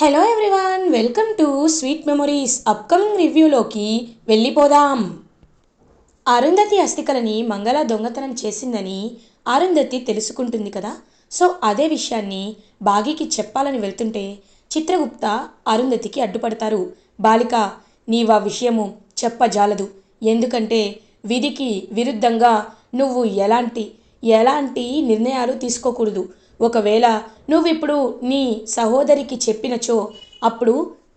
Hello everyone welcome to sweet memories upcoming రివ్యూలోకి వెళ్ళిపోదాం. అరుంధతి అస్థికలని మంగళ దొంగతనం చేసిందని అరుంధతి తెలుసుకుంటుంది కదా? సో అదే విషయాన్ని బాగీకి చెప్పాలని వెళ్తుంటే చిత్రగుప్త అరుంధతికి అడ్డుపడతారు. బాలిక నీవా విషయము చెప్పజాలదు. ఎందుకంటే విధికి విరుద్ధంగా నువ్వు ఎలాంటి ఎలాంటి నిర్ణయాలు తీసుకోకూడదు. ఒకవేళ నువ్విప్పుడు నీ సహోదరికి చెప్పినచో అప్పుడు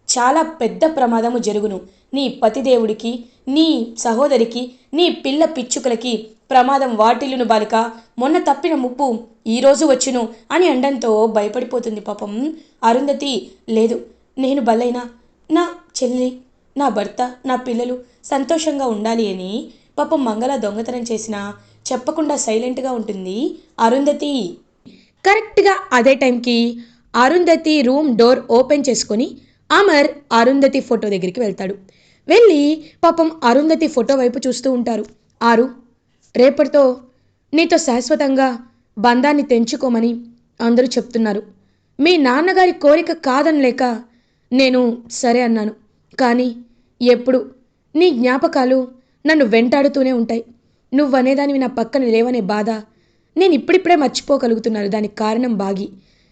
చాలా పెద్ద ప్రమాదము జరుగును. నీ పతిదేవుడికి నీ సహోదరికి నీ పిల్ల పిచ్చుకలకి ప్రమాదం వాటిల్లును బాలిక మొన్న తప్పిన ముప్పు ఈరోజు వచ్చును అని అండంతో భయపడిపోతుంది పాపం. అరుంధతి లేదు నేను బలైనా నా చెల్లి నా భర్త నా పిల్లలు సంతోషంగా ఉండాలి అని పాపం మంగళ దొంగతనం చేసినా చెప్పకుండా సైలెంట్గా ఉంటుంది అరుంధతి. కరెక్ట్గా అదే టైంకి అరుంధతి రూమ్ డోర్ ఓపెన్ చేసుకొని అమర్ అరుంధతి ఫోటో దగ్గరికి వెళ్తాడు. వెళ్ళి పాపం అరుంధతి ఫోటో వైపు చూస్తూ ఉంటారు. ఆరు రేపటితో నీతో శాశ్వతంగా బంధాన్ని తెంచుకోమని అందరూ చెప్తున్నారు. మీ నాన్నగారి కోరిక కాదనలేక నేను సరే అన్నాను. కానీ ఎప్పుడు నీ జ్ఞాపకాలు నన్ను వెంటాడుతూనే ఉంటాయి. నువ్వనేదానివి నా పక్కన లేవనే బాధ నేను ఇప్పుడిప్పుడే మర్చిపోగలుగుతున్నాను దానికి కారణం బాగి.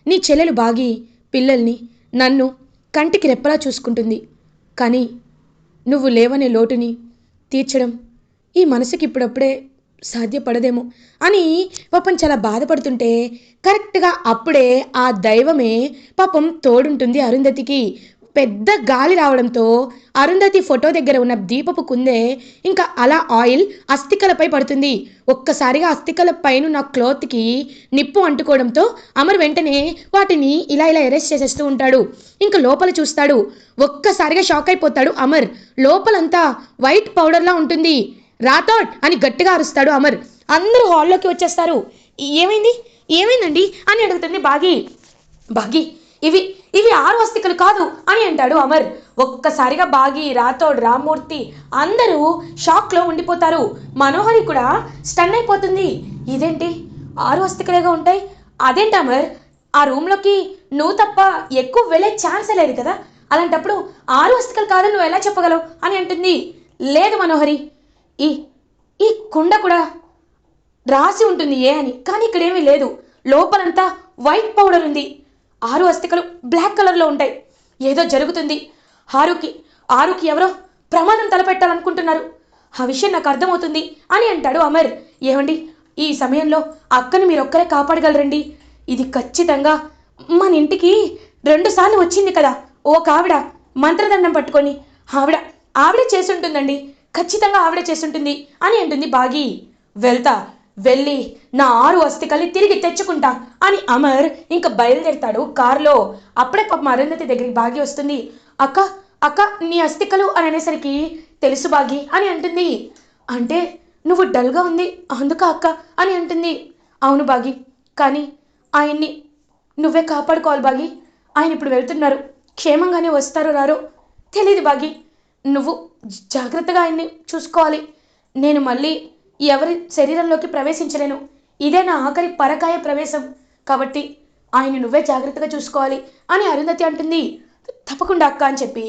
నీ చెల్లెలు బాగి పిల్లల్ని నన్ను కంటికి రెప్పలా చూసుకుంటుంది. కానీ నువ్వు లేవనే లోటుని తీర్చడం ఈ మనసుకి ఇప్పుడప్పుడే సాధ్యపడదేమో అని పాపం చాలా బాధపడుతుంటే కరెక్ట్గా అప్పుడే ఆ దైవమే పాపం తోడుంటుంది అరుంధతికి. పెద్ద గాలి రావడంతో అరుంధతి ఫోటో దగ్గర ఉన్న దీపపు కుందే ఇంకా అలా ఆయిల్ అస్థికలపై పడుతుంది. ఒక్కసారిగా అస్థికల పైన నా క్లోత్కి నిప్పు అంటుకోవడంతో అమర్ వెంటనే వాటిని ఇలా ఇలా ఎరెస్ట్ చేసేస్తూ ఉంటాడు. ఇంకా లోపల చూస్తాడు. ఒక్కసారిగా షాక్ అయిపోతాడు అమర్. లోపలంతా వైట్ పౌడర్లా ఉంటుంది. రాథోడ్ అని గట్టిగా అరుస్తాడు అమర్. అందరూ హాల్లోకి వచ్చేస్తారు. ఏమైంది? ఏమైందండి? అని అడుగుతుంది బాగి. బాగి ఇవి ఇవి ఆరు అస్థికలు కాదు అని అంటాడు అమర్. ఒక్కసారిగా బాగి రాథోడ్ రామ్మూర్తి అందరూ షాక్లో ఉండిపోతారు. మనోహరి కూడా స్టన్ అయిపోతుంది. ఇదేంటి? ఆరు అస్థికలేగా ఉంటాయి? అదేంటి అమర్? ఆ రూమ్లోకి నువ్వు తప్ప ఎక్కువ వెళ్ళే ఛాన్స్ లేదు కదా? అలాంటప్పుడు ఆరు అస్థికలు కాదని నువ్వు ఎలా చెప్పగలవు అని అంటుంది. లేదు మనోహరి. ఈ ఈ కుండ కూడా రాసి ఉంటుంది ఏ అని. కానీ ఇక్కడేమీ లేదు. లోపలంతా వైట్ పౌడర్ ఉంది. ఆరు అస్థికలు బ్లాక్ కలర్లో ఉంటాయి. ఏదో జరుగుతుంది. ఆరుకి ఆరుకి ఎవరో ప్రమాదం తలపెట్టాలనుకుంటున్నారు. ఆ విషయం నాకు అర్థమవుతుంది అని అంటాడు అమర్. ఏమండి ఈ సమయంలో అక్కని మీరొక్కరే కాపాడగలరండి. ఇది ఖచ్చితంగా మన ఇంటికి రెండుసార్లు వచ్చింది కదా. ఓ ఆవిడ మంత్రదండం పట్టుకొని ఆవిడ ఆవిడ చేసుంటుందండి. ఖచ్చితంగా ఆవిడ చేసుంటుంది అని అంటుంది బాగి. వెళ్తా వెళ్ళి నా ఆరు అస్థికల్ని తిరిగి తెచ్చుకుంటా అని అమర్ ఇంకా బయలుదేరుతాడు కారులో. అప్పుడే పాపం అరుంధతి దగ్గరికి బాగి వస్తుంది. అక్క అక్క నీ అస్థికలు అని అనేసరికి తెలుసు బాగి అని అంటుంది. అంటే నువ్వు డల్గా ఉంది అందుక అక్క అని అంటుంది. అవును బాగి కానీ ఆయన్ని నువ్వే కాపాడుకోవాలి బాగి. ఆయన ఇప్పుడు వెళ్తున్నారు. క్షేమంగానే వస్తారో రారో తెలియదు బాగి. నువ్వు జాగ్రత్తగా ఆయన్ని చూసుకోవాలి. నేను మళ్ళీ ఎవరి శరీరంలోకి ప్రవేశించలేను. ఇదే నా ఆఖరి పరకాయ ప్రవేశం. కాబట్టి ఆయన నువ్వే జాగ్రత్తగా చూసుకోవాలి అని అరుంధతి అంటుంది. తప్పకుండా అక్క అని చెప్పి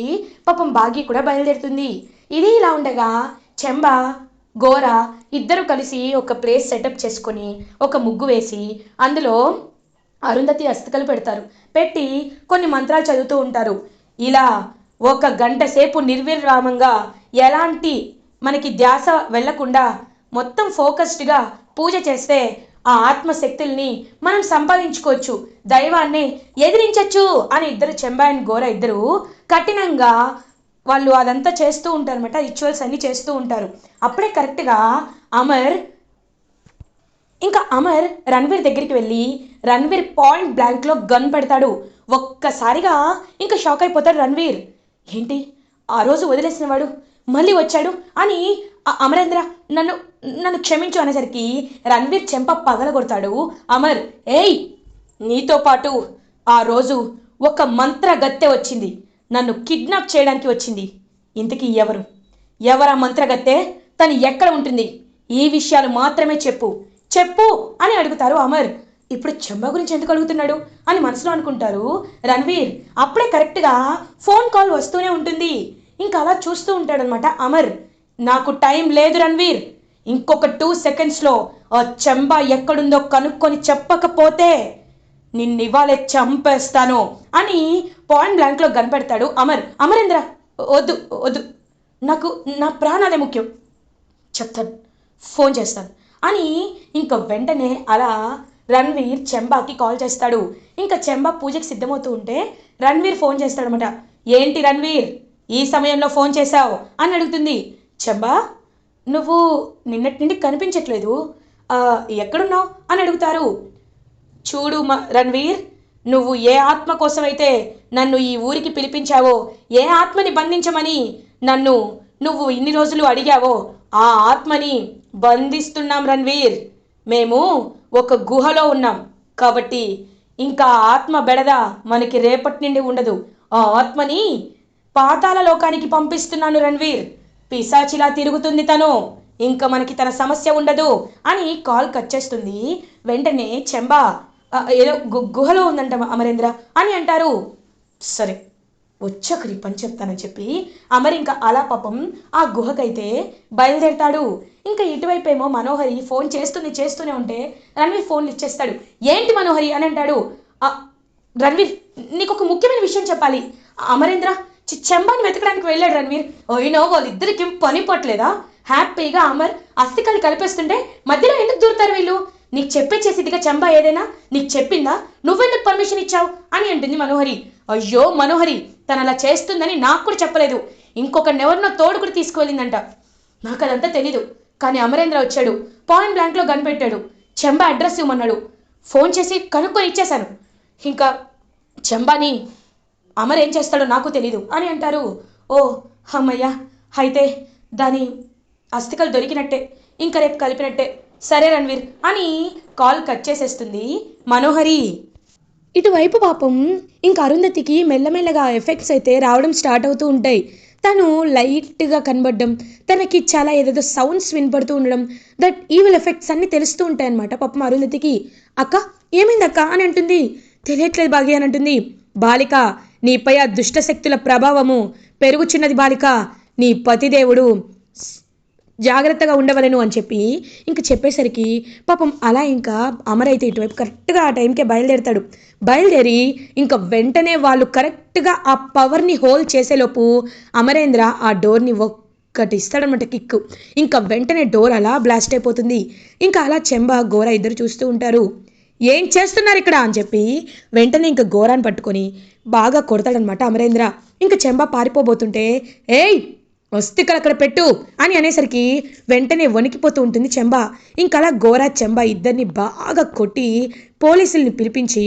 పాపం బాగి కూడా బయలుదేరుతుంది. ఇది ఇలా ఉండగా చెంబ గోర ఇద్దరు కలిసి ఒక ప్లేస్ సెటప్ చేసుకొని ఒక ముగ్గు వేసి అందులో అరుంధతి అస్తికలు పెడతారు. పెట్టి కొన్ని మంత్రాలు చదువుతూ ఉంటారు. ఇలా ఒక గంట సేపు నిర్విరామంగా ఎలాంటి మనకి ధ్యాస వెళ్ళకుండా మొత్తం ఫోకస్డ్గా పూజ చేస్తే ఆ ఆత్మశక్తుల్ని మనం సంపాదించుకోవచ్చు. దైవాన్ని ఎదిరించచ్చు అని ఇద్దరు చెంబాయిని గోర ఇద్దరు కఠినంగా వాళ్ళు అదంతా చేస్తూ ఉంటారు అనమాట రిచువల్స్ అన్నీ చేస్తూ ఉంటారు. అప్పుడే కరెక్ట్గా అమర్ ఇంకా అమర్ రణ్వీర్ దగ్గరికి వెళ్ళి రణ్వీర్ పాయింట్ బ్లాంక్లో గన్ పెడతాడు. ఒక్కసారిగా ఇంకా షాక్ అయిపోతాడు రణ్వీర్. ఏంటి? ఆ రోజు వదిలేసిన వాడు మళ్ళీ వచ్చాడు? అని అమరేంద్ర నన్ను నన్ను క్షమించు అనేసరికి రణ్వీర్ చెంప పగలగొడతాడు. అమర్ ఏయ్! నీతో పాటు ఆ రోజు ఒక మంత్ర గత్తె వచ్చింది. నన్ను కిడ్నాప్ చేయడానికి వచ్చింది. ఇంతకీ ఎవరు? ఎవరా మంత్రగత్తె తను ఎక్కడ ఉంటుంది? ఈ విషయాలు మాత్రమే చెప్పు. చెప్పు అని అడుగుతారు అమర్. ఇప్పుడు చెంబ గురించి ఎందుకు అడుగుతున్నాడు అని మనసులో అనుకుంటారు రణ్వీర్. అప్పుడే కరెక్ట్గా ఫోన్ కాల్ వస్తూనే ఉంటుంది. ఇంకా అలా చూస్తూ ఉంటాడనమాట అమర్. నాకు టైం లేదు రణ్వీర్. ఇంకొక టూ సెకండ్స్లో ఆ చెంబా ఎక్కడుందో కనుక్కొని చెప్పకపోతే నిన్ను ఇవాళే చంపేస్తాను అని పాయింట్ బ్లాంక్లో కనిపెడతాడు అమర్. అమరేంద్ర వద్దు వద్దు. నాకు నా ప్రాణాలే ముఖ్యం. చెప్తాను ఫోన్ చేస్తాను అని ఇంకా వెంటనే అలా రణ్వీర్ చెంబాకి కాల్ చేస్తాడు. ఇంకా చెంబా పూజకి సిద్ధమవుతూ ఉంటే రణ్వీర్ ఫోన్ చేస్తాడనమాట ఏంటి రణ్వీర్ ఈ సమయంలో ఫోన్ చేశావు? అని అడుగుతుంది. చెబ్బా నువ్వు నిన్నటి నుండి కనిపించట్లేదు. ఎక్కడున్నావు? అని అడుగుతారు. చూడు రణవీర్ రణ్వీర్ నువ్వు ఏ ఆత్మ కోసమైతే నన్ను ఈ ఊరికి పిలిపించావో ఏ ఆత్మని బంధించమని నన్ను నువ్వు ఇన్ని రోజులు అడిగావో ఆ ఆత్మని బంధిస్తున్నాం రణ్వీర్. మేము ఒక గుహలో ఉన్నాం. కాబట్టి ఇంకా ఆత్మ బెడద మనకి రేపటి నుండి ఉండదు. ఆ ఆత్మని పాతాల లోకానికి పంపిస్తున్నాను రణ్వీర్. పిశాచిలా తిరుగుతుంది తను. ఇంకా మనకి తన సమస్య ఉండదు అని కాల్ కట్ చేస్తుంది. వెంటనే చెంబా ఏదో గు- గుహలో ఉందంట అమరేంద్ర? అని అంటారు. సరే వచ్చాక పని చెప్తానని చెప్పి అమర్ ఇంకా అలా పాపం ఆ గుహకైతే బయలుదేరతాడు. ఇంకా ఇటువైపు ఏమో మనోహరి ఫోన్ చేస్తుంది చేస్తూనే ఉంటే రణ్వీర్ ఫోన్ ఇచ్చేస్తాడు. ఏంటి మనోహరి? అని అంటాడు. రణవీర్ రణ్వీర్ నీకు ఒక ముఖ్యమైన విషయం చెప్పాలి. అమరేంద్ర చెంబాని వెతకడానికి వెళ్ళాడు రణ్వీర్. అయినో వాళ్ళిద్దరికి పని పట్టలేదా? హ్యాపీగా అమర్ అస్థికలు కలిపేస్తుంటే మధ్యలో ఎందుకు దూరుతారు వీళ్ళు? నీకు చెప్పేచ్చేసేదిగా చెంబా ఏదైనా? నీకు చెప్పిందా? నువ్వెందుకు పర్మిషన్ ఇచ్చావు? అని అంటుంది మనోహరి. అయ్యో మనోహరి తను అలా చేస్తుందని నాకు కూడా చెప్పలేదు. ఇంకొకరినెవరినో తోడు కూడా తీసుకువెళ్ళిందంట. నాకు అదంతా తెలీదు. కానీ అమరేంద్ర వచ్చాడు. పాయింట్ బ్లాంక్లో కనిపెట్టాడు చెంబా అడ్రస్ ఇవ్వమన్నాడు. ఫోన్ చేసి కనుక్కొని ఇచ్చేశాను. ఇంకా చెంబాని అమర్ ఏం చేస్తాడో నాకు తెలీదు అని అంటారు. ఓ అమ్మయ్యా అయితే దాని అస్థికలు దొరికినట్టే ఇంకా రేపు కలిపినట్టే. సరే రణ్వీర్ అని కాల్ కట్ చేసేస్తుంది మనోహరి. ఇటువైపు పాపం ఇంకా అరుంధతికి మెల్లమెల్లగా ఎఫెక్ట్స్ అయితే రావడం స్టార్ట్ అవుతూ ఉంటాయి. తను లైట్గా కనబడడం తనకి చాలా ఏదేదో సౌండ్స్ వినపడుతూ ఉండడం దట్ ఈవిల్ ఎఫెక్ట్స్ అన్నీ తెలుస్తూ ఉంటాయి అనమాట పాపం అరుంధతికి. అక్క ఏమైంది అక్క అని అంటుంది. తెలియట్లేదు బాగి అని అంటుంది బాలిక. నీపై ఆ దుష్ట శక్తుల ప్రభావము పెరుగుచున్నది బాలిక. నీ పతిదేవుడు జాగ్రత్తగా ఉండవలను అని చెప్పి ఇంక చెప్పేసరికి పాపం అలా ఇంకా అమరైతే ఇటువైపు కరెక్ట్గా ఆ టైంకే బయలుదేరుతాడు. బయలుదేరి ఇంకా వెంటనే వాళ్ళు కరెక్ట్గా ఆ పవర్ని హోల్డ్ చేసేలోపు అమరేంద్ర ఆ డోర్ని ఒక్కటి ఇస్తాడనమాట కిక్ ఇంకా వెంటనే డోర్ అలా బ్లాస్ట్ అయిపోతుంది. ఇంకా అలా చెంబ గోర ఇద్దరు చూస్తూ ఉంటారు. ఏం చేస్తున్నారు ఇక్కడ అని చెప్పి వెంటనే ఇంకా ఘోరాన్ని పట్టుకొని బాగా కొడతాడనమాట అమరేంద్ర. ఇంకా చెంబ పారిపోబోతుంటే ఏయ్ వస్తికలు అక్కడ పెట్టు అని అనేసరికి వెంటనే వణికిపోతూ ఉంటుంది చెంబ. ఇంకలా ఘోరా గోరా చెంబ ఇద్దరిని బాగా కొట్టి పోలీసుల్ని పిలిపించి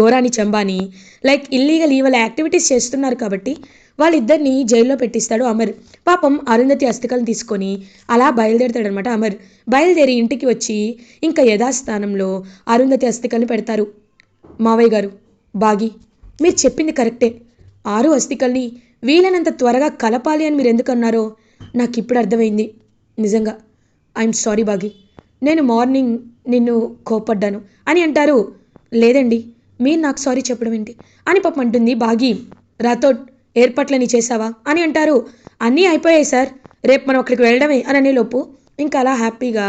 గోరాని చంబాని లైక్ ఇల్లీగల్ ఈవల్ యాక్టివిటీస్ చేస్తున్నారు కాబట్టి వాళ్ళిద్దరిని జైల్లో పెట్టిస్తాడు అమర్. పాపం అరుంధతి అస్థికలను తీసుకొని అలా బయలుదేరుతాడనమాట అమర్. బయలుదేరి ఇంటికి వచ్చి ఇంకా యథాస్థానంలో అరుంధతి అస్థికలను పెడతారు. మావయ్య గారు బాగి మీరు చెప్పింది కరెక్టే. ఆరు అస్థికల్ని వీలైనంత త్వరగా కలపాలి అని మీరు ఎందుకు అన్నారో నాకు ఇప్పుడు అర్థమైంది. నిజంగా ఐఎమ్ సారీ బాగి. నేను మార్నింగ్ నిన్ను కోపడ్డాను అని అంటారు. లేదండి మీరు నాకు సారీ చెప్పడం ఏంటి? అని పాపం అంటుంది బాగి. రాథోడ్ ఏర్పాట్లని చేసావా అని అంటారు. అన్నీ అయిపోయాయి సార్. రేపు మనం అక్కడికి వెళ్ళడమే అని అనేలోపు ఇంకా అలా హ్యాపీగా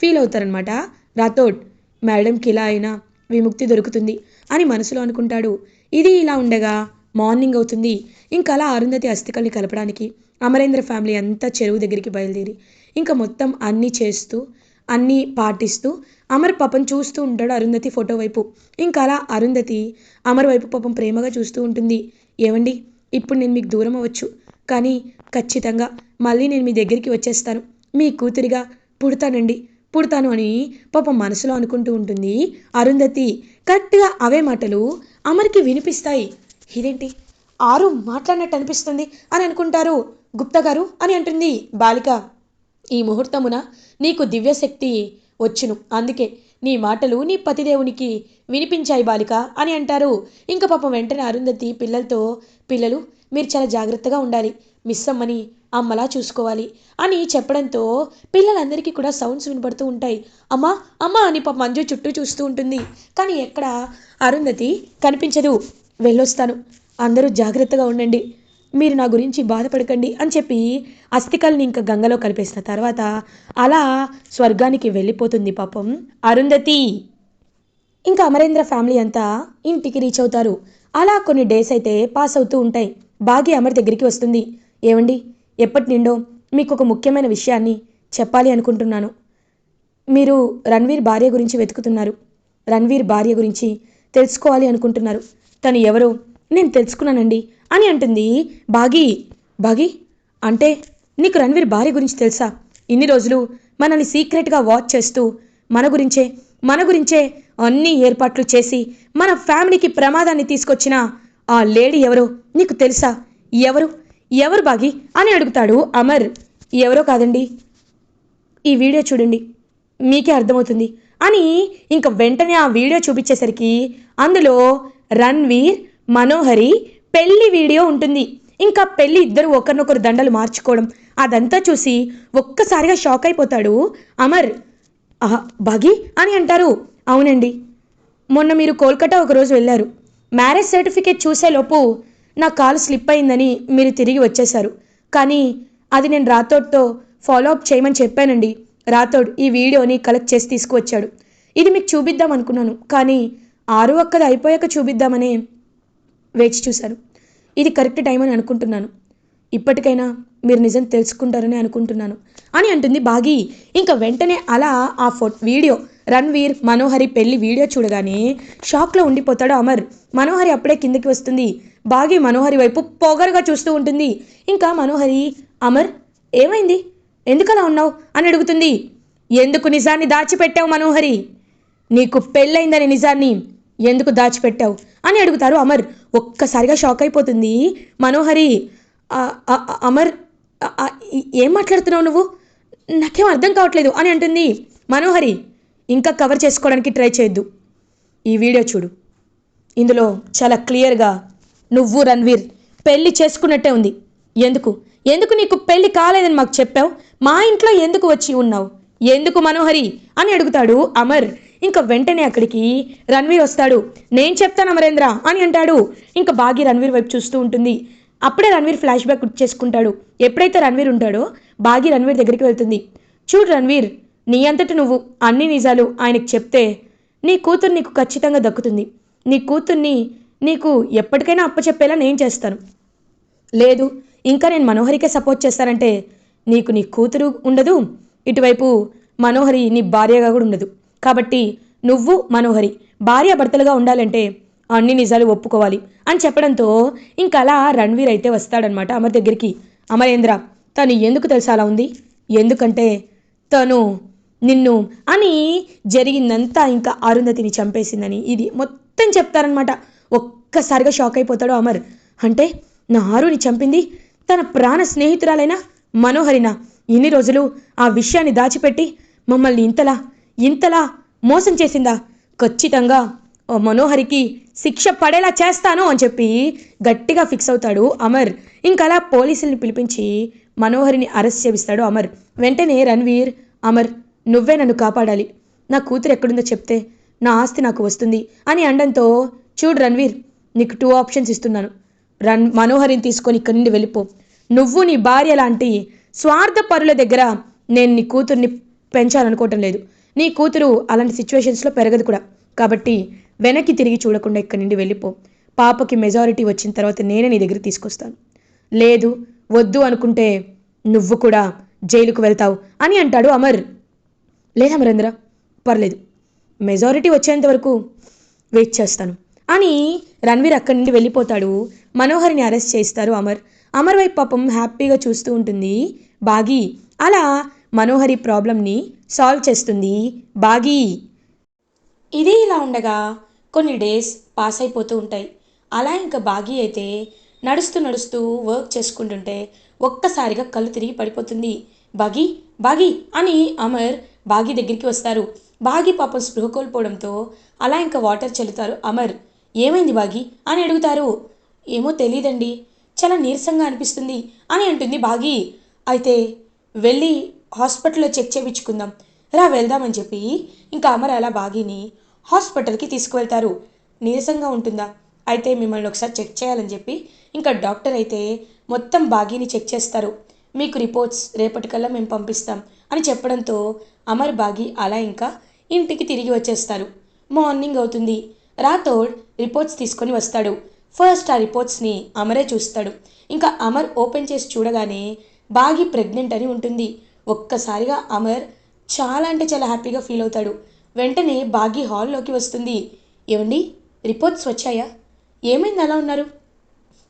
ఫీల్ అవుతారనమాట రాథోడ్. మేడంకి ఇలా అయినా విముక్తి దొరుకుతుంది అని మనసులో అనుకుంటాడు. ఇది ఇలా ఉండగా మార్నింగ్ అవుతుంది. ఇంకా అలా అరుంధతి అస్థికల్ని కలపడానికి అమరేంద్ర ఫ్యామిలీ అంతా చెరువు దగ్గరికి బయలుదేరి ఇంకా మొత్తం అన్నీ చేస్తూ అన్నీ పాటిస్తూ అమర్ పాపం చూస్తూ ఉంటాడు అరుంధతి ఫోటో వైపు. ఇంకా అలా అరుంధతి అమర్ వైపు పాపం ప్రేమగా చూస్తూ ఉంటుంది. ఏమండి ఇప్పుడు నేను మీకు దూరం అవ్వచ్చు. కానీ ఖచ్చితంగా మళ్ళీ నేను మీ దగ్గరికి వచ్చేస్తాను. మీ కూతురిగా పుడతానండి. పుడతాను అని పాపం మనసులో అనుకుంటూ ఉంటుంది అరుంధతి. కరెక్ట్గా అవే మాటలు అమర్కి వినిపిస్తాయి. ఇదేంటి? ఆరు మాట్లాడినట్టు అనిపిస్తుంది అని అనుకుంటారు గుప్తా గారు అని అంటుంది బాలిక. ఈ ముహూర్తమున నీకు దివ్యశక్తి వచ్చును. అందుకే నీ మాటలు నీ పతిదేవునికి వినిపించాయి బాలిక అని అంటారు. ఇంకా పాపం వెంటనే అరుంధతి పిల్లలతో పిల్లలు మీరు చాలా జాగ్రత్తగా ఉండాలి. మిస్ అమ్మని అమ్మలా చూసుకోవాలి అని చెప్పడంతో పిల్లలందరికీ కూడా సౌండ్స్ వినపడుతూ ఉంటాయి. అమ్మా అమ్మా అని పాప మంజు చుట్టూ చూస్తూ ఉంటుంది. కానీ ఎక్కడ అరుంధతి కనిపించదు. వెళ్ళొస్తాను. అందరూ జాగ్రత్తగా ఉండండి. మీరు నా గురించి బాధపడకండి అని చెప్పి అస్థికల్ని ఇంకా గంగలో కలిపేసిన తర్వాత అలా స్వర్గానికి వెళ్ళిపోతుంది పాపం అరుంధతి. ఇంకా అమరేంద్ర ఫ్యామిలీ అంతా ఇంటికి రీచ్ అవుతారు. అలా కొన్ని డేస్ అయితే పాస్ అవుతూ ఉంటాయి. బాగి అమర్ దగ్గరికి వస్తుంది. ఏమండి ఎప్పటి నిండో మీకు ఒక ముఖ్యమైన విషయాన్ని చెప్పాలి అనుకుంటున్నాను. మీరు రణ్వీర్ భార్య గురించి వెతుకుతున్నారు. రణ్వీర్ భార్య గురించి తెలుసుకోవాలి అనుకుంటున్నారు. తను ఎవరో నేను తెలుసుకున్నానండి. అని అంటుంది. బాగి బాగి అంటే నీకు రణ్వీర్ భార్య గురించి తెలుసా? ఇన్ని రోజులు మనల్ని సీక్రెట్గా వాచ్ చేస్తూ మన గురించే మన గురించే అన్ని ఏర్పాట్లు చేసి మన ఫ్యామిలీకి ప్రమాదాన్ని తీసుకొచ్చిన ఆ లేడీ ఎవరో నీకు తెలుసా? ఎవరు? ఎవరు బాగి అని అడుగుతాడు అమర్. ఎవరో కాదండి. ఈ వీడియో చూడండి మీకే అర్థమవుతుంది అని ఇంక వెంటనే ఆ వీడియో చూపించేసరికి అందులో రణ్వీర్ మనోహరి పెళ్ళి వీడియో ఉంటుంది. ఇంకా పెళ్ళి ఇద్దరు ఒకరినొకరు దండలు మార్చుకోవడం అదంతా చూసి ఒక్కసారిగా షాక్ అయిపోతాడు అమర్. ఆహా బాగి అని అంటారు. అవునండి. మొన్న మీరు కోల్కతా ఒకరోజు వెళ్ళారు. మ్యారేజ్ సర్టిఫికేట్ చూసేలోపు నా కాలు స్లిప్ అయిందని మీరు తిరిగి వచ్చేశారు. కానీ అది నేను రాథోడ్తో ఫాలో అప్ చేయమని చెప్పానండి. రాథోడ్ ఈ వీడియోని కలెక్ట్ చేసి తీసుకువచ్చాడు. ఇది మీకు చూపిద్దాం అనుకున్నాను కానీ ఆరు ఒక్కది అయిపోయాక చూపిద్దామనే వేచి చూశారు. ఇది కరెక్ట్ టైం అని అనుకుంటున్నాను. ఇప్పటికైనా మీరు నిజం తెలుసుకుంటారని అనుకుంటున్నాను. అని అంటుంది బాగి. ఇంకా వెంటనే అలా ఆ ఫో వీడియో రణ్వీర్ మనోహరి పెళ్ళి వీడియో చూడగానే షాక్లో ఉండిపోతాడు అమర్. మనోహరి అప్పుడే కిందకి వస్తుంది. బాగి మనోహరి వైపు పొగరుగా చూస్తూ ఉంటుంది. ఇంకా మనోహరి అమర్ ఏమైంది? ఎందుకలా ఉన్నావు? అని అడుగుతుంది. ఎందుకు నిజాన్ని దాచిపెట్టావు మనోహరి? నీకు పెళ్ళైందని నిజాన్ని ఎందుకు దాచిపెట్టావు? అని అడుగుతారు అమర్. ఒక్కసారిగా షాక్ అయిపోతుంది. మనోహరి అమర్ ఏం మాట్లాడుతున్నావు నువ్వు? నాకేం అర్థం కావట్లేదు అని అంటుంది మనోహరి. ఇంకా కవర్ చేసుకోవడానికి ట్రై చేయొద్దు. ఈ వీడియో చూడు. ఇందులో చాలా క్లియర్గా నువ్వు రణ్వీర్ పెళ్ళి చేసుకున్నట్టే ఉంది. ఎందుకు? ఎందుకు నీకు పెళ్ళి కాలేదని మాకు చెప్పావు? మా ఇంట్లో ఎందుకు వచ్చి ఉన్నావు? ఎందుకు మనోహరి? అని అడుగుతాడు అమర్. ఇంకా వెంటనే అక్కడికి రణ్వీర్ వస్తాడు. నేను చెప్తాను అమరేంద్ర అని అంటాడు. ఇంకా బాగి రణ్వీర్ వైపు చూస్తూ ఉంటుంది. అప్పుడే రణ్వీర్ ఫ్లాష్ బ్యాక్ చేసుకుంటాడు. ఎప్పుడైతే రణ్వీర్ ఉంటాడో బాగి రణ్వీర్ దగ్గరికి వెళ్తుంది. చూడు రణ్వీర్ నీ అంతటి నువ్వు అన్ని నిజాలు ఆయనకు చెప్తే నీ కూతురు నీకు ఖచ్చితంగా దక్కుతుంది. నీ కూతుర్ని నీకు ఎప్పటికైనా అప్పచెప్పేలా నేను చేస్తాను. లేదు ఇంకా నేను మనోహరికే సపోర్ట్ చేస్తానంటే నీకు నీ కూతురు ఉండదు. ఇటువైపు మనోహరి నీ భార్యగా కూడా ఉండదు. కాబట్టి నువ్వు మనోహరి భార్యాభర్తలుగా ఉండాలంటే అన్ని నిజాలు ఒప్పుకోవాలి అని చెప్పడంతో ఇంకలా అలా రణ్వీర్ అయితే వస్తాడనమాట అమర్ దగ్గరికి. అమరేంద్ర తను ఎందుకు తెలుసా అలా ఉంది? ఎందుకంటే తను నిన్ను అని జరిగిందంతా ఇంకా అరుంధతిని చంపేసిందని ఇది మొత్తం చెప్తారనమాట ఒక్కసారిగా షాక్ అయిపోతాడు అమర్. అంటే నా ఆరుని చంపింది తన ప్రాణ స్నేహితురాలైన మనోహరిన? ఇన్ని రోజులు ఆ విషయాన్ని దాచిపెట్టి మమ్మల్ని ఇంతలా ఇంతలా మోసం చేసిందా? ఖచ్చితంగా. ఓ మనోహరికి శిక్ష పడేలా చేస్తాను అని చెప్పి గట్టిగా ఫిక్స్ అవుతాడు అమర్. ఇంకా అలా పోలీసుల్ని పిలిపించి మనోహరిని అరెస్ట్ చేపిస్తాడు అమర్. వెంటనే రణ్వీర్ అమర్ నువ్వే నన్ను కాపాడాలి. నా కూతురు ఎక్కడుందో చెప్తే నా ఆస్తి నాకు వస్తుంది అని అండంతో చూడు రణ్వీర్ నీకు టూ ఆప్షన్స్ ఇస్తున్నాను. రన్ మనోహరిని తీసుకొని ఇక్కడి నుండి వెళ్ళిపో. నువ్వు నీ భార్య లాంటి స్వార్థ పరుల దగ్గర నేను నీ కూతుర్ని పెంచాలనుకోవటం లేదు. నీ కూతురు అలాంటి సిచ్యువేషన్స్లో పెరగదు కూడా. కాబట్టి వెనక్కి తిరిగి చూడకుండా ఇక్కడి నుండి వెళ్ళిపో. పాపకి మెజారిటీ వచ్చిన తర్వాత నేనే నీ దగ్గర తీసుకొస్తాను. లేదు వద్దు అనుకుంటే నువ్వు కూడా జైలుకు వెళ్తావు అని అంటాడు అమర్. లేదా అమరేంద్ర పర్లేదు. మెజారిటీ వచ్చేంత వరకు వెయిట్ చేస్తాను. అని రణ్వీర్ అక్కడి నుండి వెళ్ళిపోతాడు. మనోహరిని అరెస్ట్ చేస్తారు అమర్. అమర్ వైపు పాపం హ్యాపీగా చూస్తూ ఉంటుంది. బాగి అలా మనోహరి ప్రాబ్లమ్ని సాల్వ్ చేస్తుంది. బాగి. ఇది ఇలా ఉండగా కొన్ని డేస్ పాస్ అయిపోతూ ఉంటాయి. అలా ఇంకా బాగి అయితే నడుస్తూ నడుస్తూ వర్క్ చేసుకుంటుంటే ఒక్కసారిగా కళ్ళు తిరిగి పడిపోతుంది. బాగి బాగి అని అమర్ బాగి దగ్గరికి వస్తారు. బాగి పాపం స్పృహ కోల్పోవడంతో అలా ఇంకా వాటర్ చల్లుతారు అమర్. ఏమైంది బాగి? అని అడుగుతారు. ఏమో తెలియదండి చాలా నీరసంగా అనిపిస్తుంది అని అంటుంది బాగి. అయితే వెళ్ళి హాస్పిటల్లో చెక్ చేయించుకుందాం. రా వెళ్దామని చెప్పి ఇంకా అమర్ అలా బాగీని హాస్పిటల్కి తీసుకువెళ్తారు. నీరసంగా ఉంటుందా? అయితే మిమ్మల్ని ఒకసారి చెక్ చేయాలని చెప్పి ఇంకా డాక్టర్ అయితే మొత్తం బాగీని చెక్ చేస్తారు. మీకు రిపోర్ట్స్ రేపటికల్లా మేము పంపిస్తాం అని చెప్పడంతో అమర్ బాగి అలా ఇంకా ఇంటికి తిరిగి వచ్చేస్తారు. మార్నింగ్ అవుతుంది. రాథోడ్ రిపోర్ట్స్ తీసుకొని వస్తాడు. ఫస్ట్ ఆ రిపోర్ట్స్ని అమరే చూస్తాడు. ఇంకా అమర్ ఓపెన్ చేసి చూడగానే బాగి ప్రెగ్నెంట్ అని ఉంటుంది. ఒక్కసారిగా అమర్ చాలా అంటే చాలా హ్యాపీగా ఫీల్ అవుతాడు. వెంటనే బాగి హాల్లోకి వస్తుంది. ఏమండి? రిపోర్ట్స్ వచ్చాయా? ఏమైంది? అలా ఉన్నారు?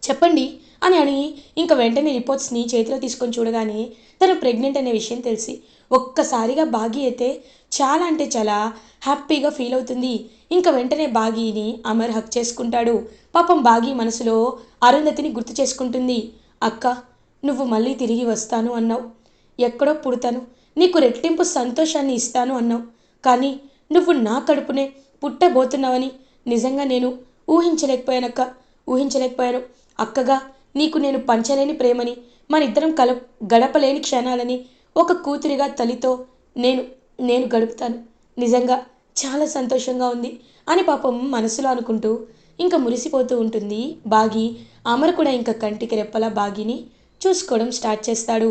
చెప్పండి అని అని ఇంకా వెంటనే రిపోర్ట్స్ని చేతిలో తీసుకొని చూడగానే తను ప్రెగ్నెంట్ అనే విషయం తెలిసి ఒక్కసారిగా బాగి అయితే చాలా అంటే చాలా హ్యాపీగా ఫీల్ అవుతుంది. ఇంకా వెంటనే బాగీని అమర్ హక్ చేసుకుంటాడు. పాపం బాగి మనసులో అరుంధతిని గుర్తు చేసుకుంటుంది. అక్క నువ్వు మళ్ళీ తిరిగి వస్తాను అన్నావు. ఎక్కడో పుడతాను. నీకు రెట్టింపు సంతోషాన్ని ఇస్తాను అన్నావు. కానీ నువ్వు నా కడుపునే పుట్టబోతున్నావని నిజంగా నేను ఊహించలేకపోయానక్క. ఊహించలేకపోయాను. అక్కగా నీకు నేను పంచలేని ప్రేమని మనిద్దరం కల గడపలేని క్షణాలని ఒక కూతురిగా తల్లితో నేను నేను గడుపుతాను. నిజంగా చాలా సంతోషంగా ఉంది అని పాపం మనసులో అనుకుంటూ ఇంకా మురిసిపోతూ ఉంటుంది బాగి. అమరు కూడా ఇంకా కంటికి రెప్పలా బాగిని చూసుకోవడం స్టార్ట్ చేస్తాడు.